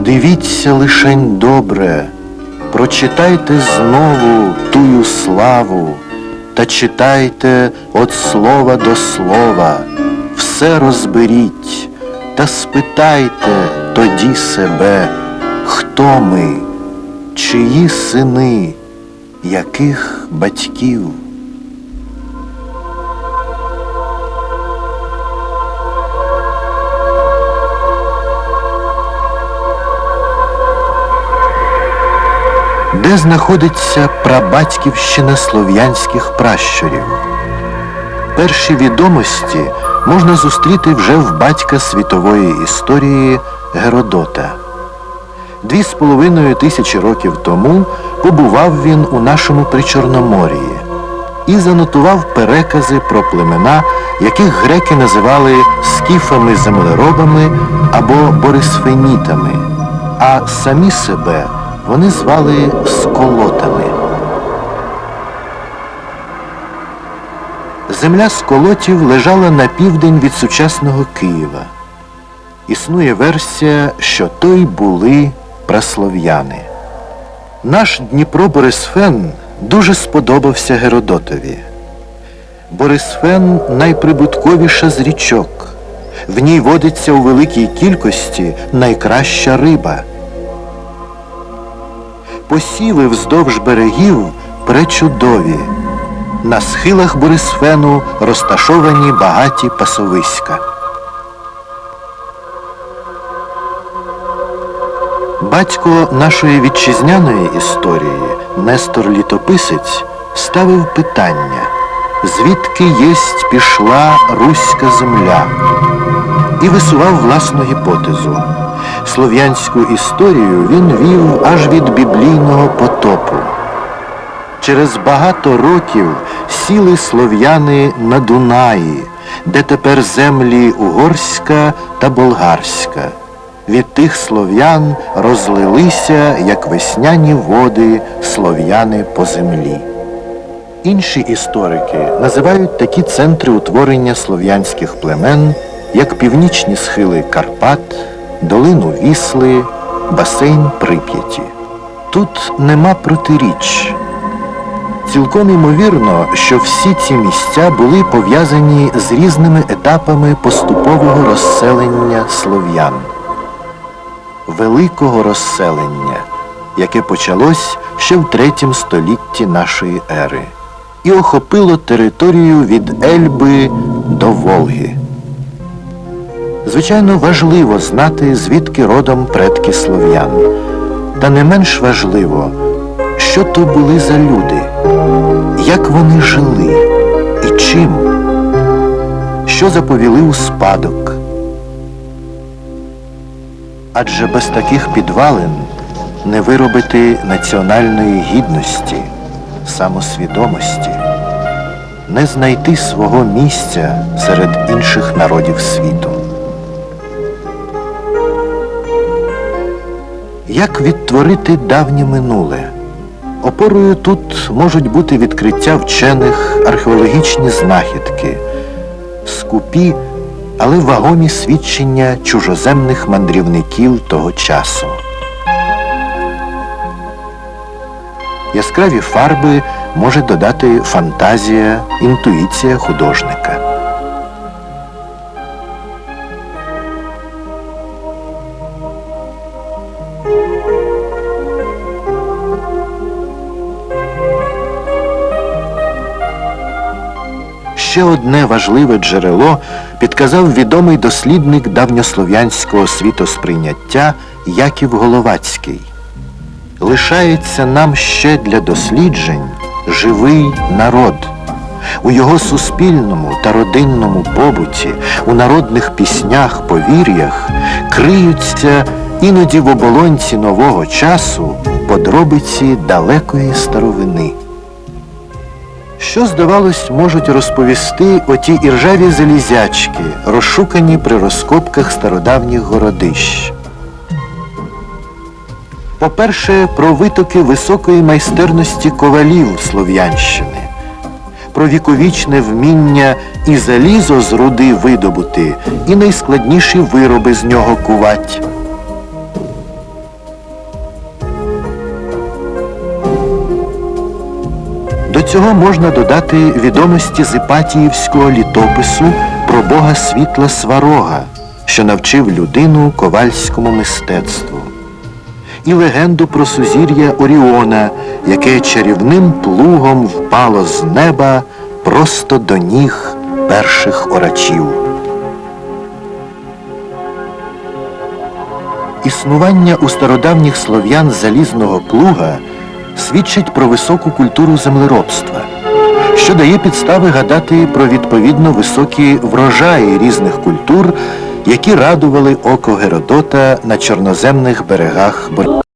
Подивіться лишень добре, прочитайте знову тую славу, та читайте від слова до слова, все розберіть та спитайте тоді себе, хто ми, чиї сини, яких батьків. Де знаходиться прабатьківщина слов'янських пращурів? Перші відомості можна зустріти вже в батька світової історії Геродота. Дві з половиною тисячі років тому побував він у нашому Причорномор'ї і занотував перекази про племена, яких греки називали скіфами-землеробами або борисфенітами, а самі себе вони звали сколотами. Земля сколотів лежала на південь від сучасного Києва. Існує версія, що то й були праслов'яни. Наш Дніпро Борисфен дуже сподобався Геродотові. Борисфен найприбутковіша з річок. В ній водиться у великій кількості найкраща риба. Посіви вздовж берегів пречудові. На схилах Борисфену розташовані багаті пасовиська. Батько нашої вітчизняної історії, Нестор Літописець, ставив питання, звідки єсть пішла руська земля, і висував власну гіпотезу. Слов'янську історію він вів аж від біблійного потопу. Через багато років сіли слов'яни на Дунаї, де тепер землі Угорська та Болгарська. Від тих слов'ян розлилися, як весняні води, слов'яни по землі. Інші історики називають такі центри утворення слов'янських племен, як північні схили Карпат, долину Вісли, басейн Прип'яті. Тут нема протиріч. Цілком імовірно, що всі ці місця були пов'язані з різними етапами поступового розселення слов'ян. Великого розселення, яке почалось ще в третім столітті нашої ери, і охопило територію від Ельби до Волги. Звичайно, важливо знати, звідки родом предки слов'ян. Та не менш важливо, що то були за люди, як вони жили і чим, що заповіли у спадок. Адже без таких підвалин не виробити національної гідності, самосвідомості, не знайти свого місця серед інших народів світу. Як відтворити давнє минуле? Опорою тут можуть бути відкриття вчених, археологічні знахідки, скупі, але вагомі свідчення чужоземних мандрівників того часу. Яскраві фарби може додати фантазія, інтуїція художника. Ще одне важливе джерело підказав відомий дослідник давньослов'янського світосприйняття Яків Головацький. Лишається нам ще для досліджень живий народ. У його суспільному та родинному побуті, у народних піснях, повір'ях криються іноді в оболонці нового часу подробиці далекої старовини. Що, здавалось, можуть розповісти оті іржаві залізячки, розшукані при розкопках стародавніх городищ? По-перше, про витоки високої майстерності ковалів Слов'янщини, про віковічне вміння і залізо з руди видобути, і найскладніші вироби з нього кувать. Цього можна додати відомості з Іпатіївського літопису про бога світла Сварога, що навчив людину ковальському мистецтву, і легенду про сузір'я Оріона, яке чарівним плугом впало з неба просто до ніг перших орачів. Існування у стародавніх слов'ян залізного плуга свідчить про високу культуру землеробства, що дає підстави гадати про відповідно високі врожаї різних культур, які радували око Геродота на чорноземних берегах Бор.